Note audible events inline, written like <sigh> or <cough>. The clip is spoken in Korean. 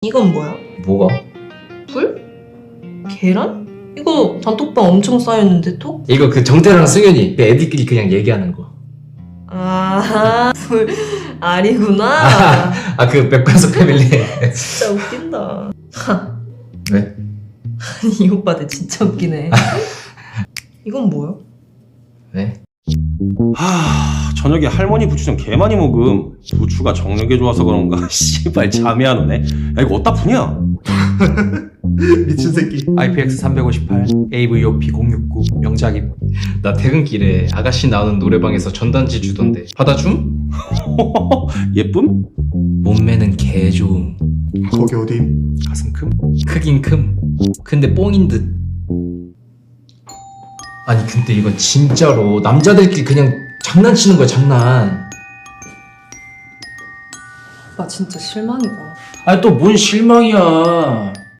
이건 뭐야? 뭐가? 불? 계란? 이거 단톡방 엄청 쌓였는데 톡? 이거 그 정태랑 승현이 내 애들끼리 그냥 얘기하는 거. 아, <laughs> 불 알이구나. 아그 백관석 패밀리. 진짜 웃긴다. 왜? <laughs> 아니, 이 오빠들 진짜 웃기네. 이건 뭐야? 왜? 하 저녁에 할머니 부추전 개 많이 먹음 부추가 정력에 좋아서 그런가 <laughs> 씨발 잠이 안 오네 야 이거 어디다 푸냐 <laughs> 미친 새끼. IPX 358, AVOP 069, 명작임. 나 퇴근길에 아가씨 나오는 노래방에서 전단지 주던데 받아줌? <laughs> 예쁨? 몸매는 개 좋음. 거기 어디? 가슴 큼? 크긴 큼. 근데 뽕인 듯. 아니 근데 이건 진짜로 남자들끼리 그냥 장난치는 거야 장난. 오빠 진짜 실망이다. 아니 또 뭔 실망이야.